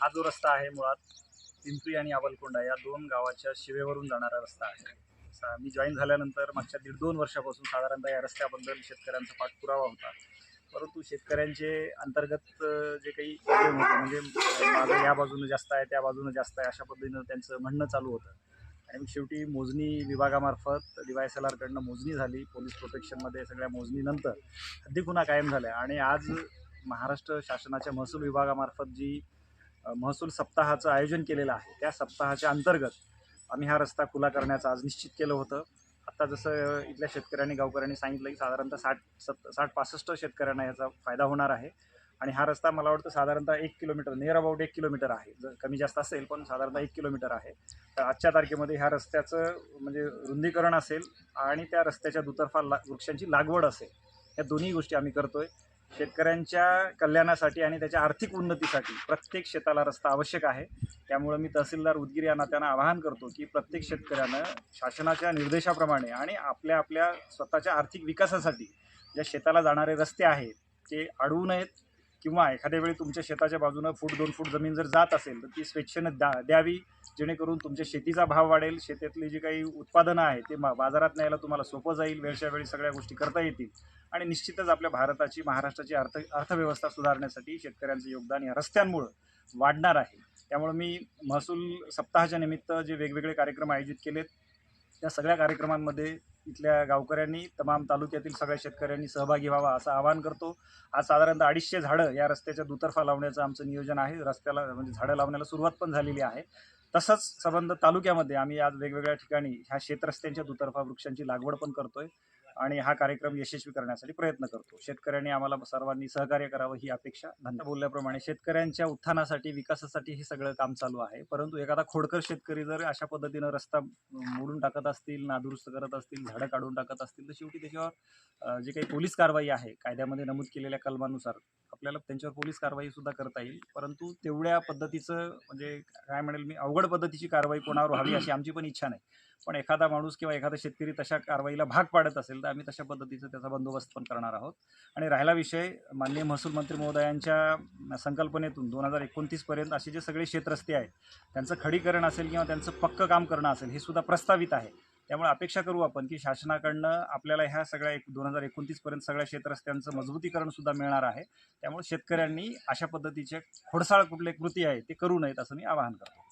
हा जो रस्ता आहे मुळात पिंपरी आणि अवलकोंडा या दोन गावाच्या शिवेवरून जाणारा रस्ता आहे. मी जॉईन झाल्यानंतर मागच्या दीड दोन वर्षापासून साधारणतः या रस्त्याबद्दल शेतकऱ्यांचा पाठपुरावा होता. परंतु शेतकऱ्यांचे अंतर्गत जे काही प्रॉब्लेम होते म्हणजे माझं या बाजूनं जास्त आहे त्या बाजूनं जास्त आहे अशा पद्धतीनं त्यांचं म्हणणं चालू होतं. आणि मग शेवटी मोजणी विभागामार्फत डी वाय एस एल आरकडनं मोजणी झाली. पोलीस प्रोटेक्शनमध्ये सगळ्या मोजणीनंतर हद्दी गुन्हा कायम झाल्या. आणि आज महाराष्ट्र शासनाच्या महसूल विभागामार्फत जी महसूल सप्ताहाचं आयोजन केलेलं आहे. त्या सप्ताहाच्या अंतर्गत आम्ही हा रस्ता खुला करण्याचं आज निश्चित केलं होतं. आत्ता जसं इथल्या शेतकऱ्यांनी गावकऱ्यांनी सांगितलं की साधारणतः साठ सत् साठ पासष्ट शेतकऱ्यांना याचा फायदा होणार आहे. आणि हा रस्ता मला वाटतं साधारणतः एक किलोमीटर नियर अबाउट एक किलोमीटर आहे. जर कमी जास्त असेल पण साधारणतः एक किलोमीटर आहे. तर आजच्या तारखेमध्ये ह्या रस्त्याचं म्हणजे रुंदीकरण असेल आणि त्या रस्त्याच्या दुतर्फा ला वृक्षांची लागवड असेल. या दोन्ही गोष्टी आम्ही करतो आहे शेतकऱ्यांच्या कल्याणासाठी आणि त्याच्या आर्थिक उन्नतीसाठी प्रत्येक शेताला रस्ता आवश्यक आहे. त्यामुळं मी तहसीलदार उदगीर या नात्यानं आवाहन करतो की प्रत्येक शेतकऱ्यानं शासनाच्या निर्देशाप्रमाणे आणि आपल्या आपल्या स्वतःच्या आर्थिक विकासासाठी ज्या शेताला जाणारे रस्ते आहेत ते अडवू नयेत किंवा एखाद्या वेळी तुमच्या शेताच्या बाजूनं फूट दोन फूट जमीन जर जात असेल तर ती स्वेच्छेनं द्या द्यावी जेणेकरून तुमच्या शेतीचा भाव वाढेल शेतीतली जी काही उत्पादनं आहेत ते मा- बाजारात न्यायला तुम्हाला सोपं जाईल वेळच्या वेळी सगळ्या गोष्टी करता येतील. आणि निश्चितच आपल्या भारताची महाराष्ट्राची अर्थ अर्थव्यवस्था सुधारण्यासाठी शेतकऱ्यांचं योगदान या रस्त्यांमुळं वाढणार आहे. त्यामुळं मी महसूल सप्ताहाच्या निमित्त जे वेगवेगळे कार्यक्रम आयोजित केलेत त्या सगळ्या कार्यक्रमांमध्ये इथल्या गावकऱ्यांनी तमाम तालुक्यातील सगळ्या शेतकऱ्यांनी सहभागी व्हावा असं आवाहन करतो. आज साधारणतः अडीचशे झाडं या रस्त्याच्या दुतर्फा लावण्याचं आमचं नियोजन आहे. रस्त्याला म्हणजे झाडं लावण्याला सुरुवात पण झालेली आहे. तसंच संबंध तालुक्यामध्ये आम्ही आज वेगवेगळ्या ठिकाणी ह्या शेतरस्त्यांच्या दुतर्फा वृक्षांची लागवड पण करतोय. आणि हा कार्यक्रम यशस्वी करण्यासाठी प्रयत्न करतो. शेतकऱ्यांनी आम्हाला सर्वांनी सहकार्य करावं ही अपेक्षा. धन्यवाद बोलल्याप्रमाणे शेतकऱ्यांच्या उत्थानासाठी विकासासाठी हे सगळं काम चालू आहे. परंतु एखादा खोडकर शेतकरी जर अशा पद्धतीनं रस्ता मोडून टाकत असतील नादुरुस्त करत असतील झाडं काढून टाकत असतील तर शेवटी त्याच्यावर जे काही पोलीस कारवाई आहे कायद्यामध्ये नमूद केलेल्या कलमानुसार आपल्याला त्यांच्यावर पोलीस कारवाई सुद्धा करता येईल. परंतु तेवढ्या पद्धतीचं म्हणजे काय म्हणेल मी अवघड पद्धतीची कारवाई कोणावर व्हावी अशी आमची पण इच्छा नाही. पण एखादा माणूस किंवा एखादा शेतकरी तशा कारवाईला भाग पाडत असेल तर आम्ही तशा पद्धतीचं त्याचा बंदोबस्त पण करणार आहोत. आणि राहिला विषय माननीय महसूल मंत्री महोदयांच्या संकल्पनेतून दोन हजार एकोणतीसपर्यंत असे जे सगळे शेतरस्ते आहेत त्यांचं खडीकरण असेल किंवा त्यांचं पक्कं काम करणं असेल हे सुद्धा प्रस्तावित आहे. त्यामुळे अपेक्षा करू आपण की शासनाकडनं आपल्याला ह्या सगळ्या एक दोन हजार एकोणतीसपर्यंत सगळ्या क्षेत्रस्त्यांचं मजबूतीकरण सुद्धा मिळणार आहे. त्यामुळे शेतकऱ्यांनी अशा पद्धतीचे खोडसाळ कुठले कृती आहे ते करू नयेत असं मी आवाहन करतो.